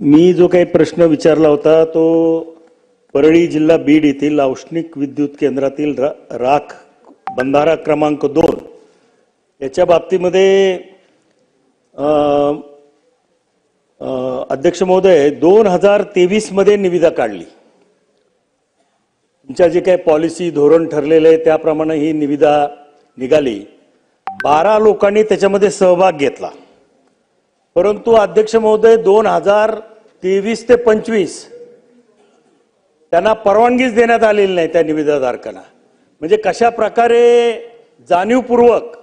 मी जो काही प्रश्न विचारला होता तो परळी जिल्हा बीड येथील औष्णिक विद्युत केंद्रातील रा, राख बंधारा क्रमांक दोन याच्या बाबतीमध्ये अध्यक्ष महोदय दोन हजार तेवीसमध्ये निविदा काढली. तुमच्या जे काही पॉलिसी धोरण ठरलेलं आहे त्याप्रमाणे ही निविदा निघाली. बारा लोकांनी त्याच्यामध्ये सहभाग घेतला. परंतु अध्यक्ष महोदय दोन हजार तेवीस ते पंचवीस. त्यांना परवानगीच देण्यात आलेली नाही त्या निविदाधारकांना. म्हणजे कशा प्रकारे जाणीवपूर्वक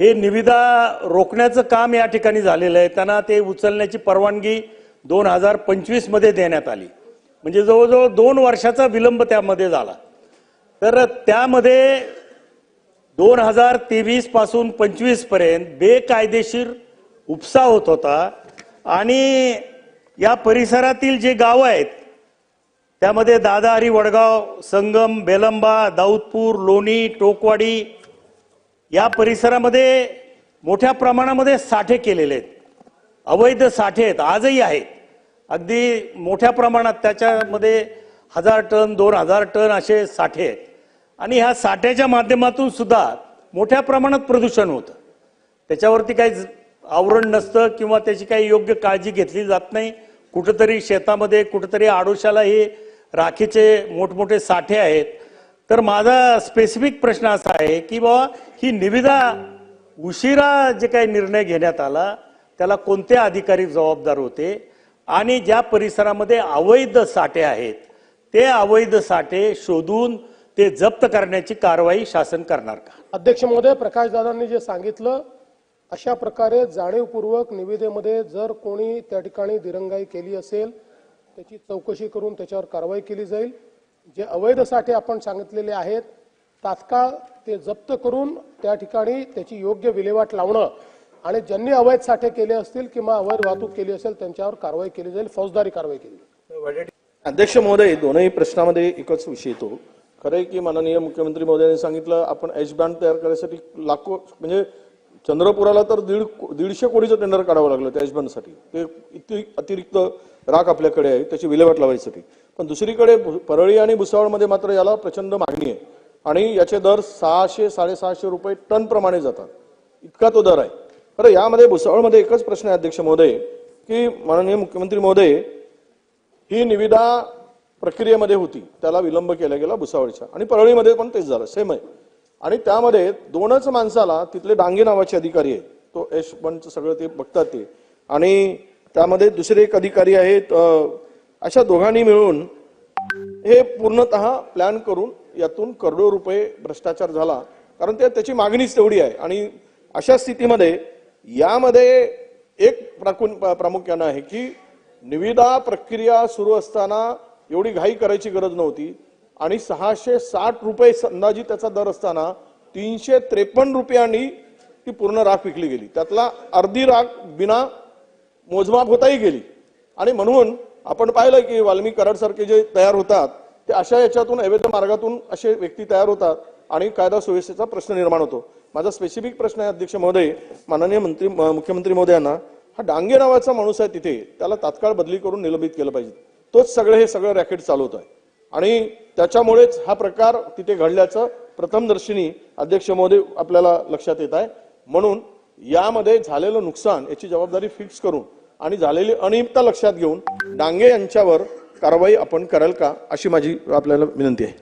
हे निविदा रोखण्याचं काम या ठिकाणी झालेलं आहे त्यांना ते उचलण्याची परवानगी दोन हजार पंचवीसमध्ये देण्यात आली. म्हणजे जवळजवळ दोन वर्षाचा विलंब त्यामध्ये झाला. तर त्यामध्ये दोन हजार तेवीसपासून बेकायदेशीर उपसा होत होता आणि या परिसरातील जे गाव आहेत त्यामध्ये दादाहरी वडगाव संगम बेलंबा दाऊदपूर लोणी टोकवाडी या परिसरामध्ये मोठ्या प्रमाणामध्ये साठे केलेले आहेत. अवैध साठे आहेत आजही आहेत. अगदी मोठ्या प्रमाणात त्याच्यामध्ये हजार टन दोन हजार टन असे साठे आहेत. आणि ह्या साठ्याच्या माध्यमातून सुद्धा मोठ्या प्रमाणात प्रदूषण होतं. त्याच्यावरती काही आवरण नसतं किंवा त्याची काही योग्य काळजी घेतली जात नाही. कुठंतरी शेतामध्ये कुठंतरी आडोशाला हे राखीचे मोठमोठे साठे आहेत. तर माझा स्पेसिफिक प्रश्न असा आहे की बाबा ही निविदा उशिरा जे काही निर्णय घेण्यात आला त्याला कोणते अधिकारी जबाबदार होते? आणि ज्या परिसरामध्ये अवैध साठे आहेत ते अवैध साठे शोधून ते जप्त करण्याची कारवाई शासन करणार का? अध्यक्ष महोदय प्रकाश दादांनी जे सांगितलं अशा प्रकारे जाणीवपूर्वक निविदेमध्ये जर कोणी त्या ठिकाणी दिरंगाई केली असेल त्याची चौकशी करून त्याच्यावर कारवाई केली जाईल. जे अवैध साठे आपण सांगितलेले आहेत तात्काळ ते जप्त करून त्या ठिकाणी त्याची योग्य विल्हेवाट लावणं आणि ज्यांनी अवैध साठे केले असतील किंवा अवैध वाहतूक केली असेल त्यांच्यावर कारवाई केली जाईल फौजदारी कारवाई केली जाईल. अध्यक्ष महोदय दोनही प्रश्नामध्ये एकच विषय येतो. खरं आहे की माननीय मुख्यमंत्री महोदयांनी सांगितलं आपण एच बँड तयार करण्यासाठी लाखो म्हणजे चंद्रपुराला तर दीड दीडशे कोटीचं टेंडर काढावं लागलं त्या एच ते इतकी अतिरिक्त राख आपल्याकडे आहे त्याची विल्हेवाट लावायसाठी पण दुसरीकडे परळी आणि भुसावळमध्ये मात्र याला प्रचंड मागणी आहे. आणि याचे दर सहाशे साडेसहाशे रुपये टन प्रमाणे जातात. इतका तो दर आहे. बरं यामध्ये भुसावळमध्ये एकच प्रश्न आहे अध्यक्ष महोदय की माननीय मुख्यमंत्री महोदय ही निविदा प्रक्रियेमध्ये होती. त्याला विलंब केला गेला भुसावळच्या. आणि परळीमध्ये पण तेच झालं सेम आहे. आणि त्यामध्ये दोनच माणसाला तिथले डांगे नावाचे अधिकारी आहेत. तो यश पंच सगळं ते बघतात ते. आणि त्यामध्ये दुसरे एक अधिकारी आहेत अशा दोघांनी मिळून हे पूर्णतः प्लॅन करून यातून करोडो रुपये भ्रष्टाचार झाला. कारण ते त्याची मागणीच तेवढी आहे. आणि अशा स्थितीमध्ये यामध्ये एक प्राकुन प्रामुख्यानं आहे की निविदा प्रक्रिया सुरू असताना एवढी घाई करायची गरज नव्हती. आणि सहाशे साठ रुपये अंदाजी त्याचा दर असताना तीनशे त्रेपन्न रुपयांनी ती पूर्ण राख विकली गेली. त्यातला अर्धी राख बिना मोजमाप होताही गेली. आणि म्हणून आपण पाहिलं की वाल्मी कराड सारखे जे तयार होतात ते अशा याच्यातून अवैध मार्गातून असे व्यक्ती तयार होतात आणि कायदा सुव्यवस्थेचा प्रश्न निर्माण होतो. माझा स्पेसिफिक प्रश्न आहे अध्यक्ष महोदय माननीय मंत्री म- मुख्यमंत्री महोदयांना हा डांगे नावाचा माणूस आहे तिथे त्याला तात्काळ बदली करून निलंबित केलं पाहिजे. तोच सगळं हे सगळं रॅकेट चालवत आहे आणि त्याच्यामुळेच हा प्रकार तिथे घडल्याचं प्रथमदर्शनी अध्यक्ष महोदय आपल्याला लक्षात येत आहे. म्हणून यामध्ये झालेलं नुकसान याची जबाबदारी फिक्स करून आणि झालेली अनियमितता लक्षात घेऊन डांगे यांच्यावर कारवाई आपण कराल का अशी माझी आपल्याला विनंती आहे.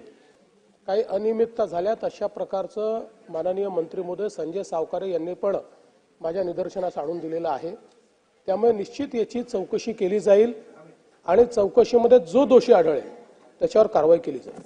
काही अनियमितता झाल्यात अशा प्रकारचं माननीय मंत्री महोदय संजय सावकारे यांनी पण माझ्या निदर्शनास आणून दिलेलं आहे. त्यामुळे निश्चित याची चौकशी केली जाईल आणि चौकशीमध्ये जो दोषी आढळेल त्याच्यावर कारवाई केली जाईल.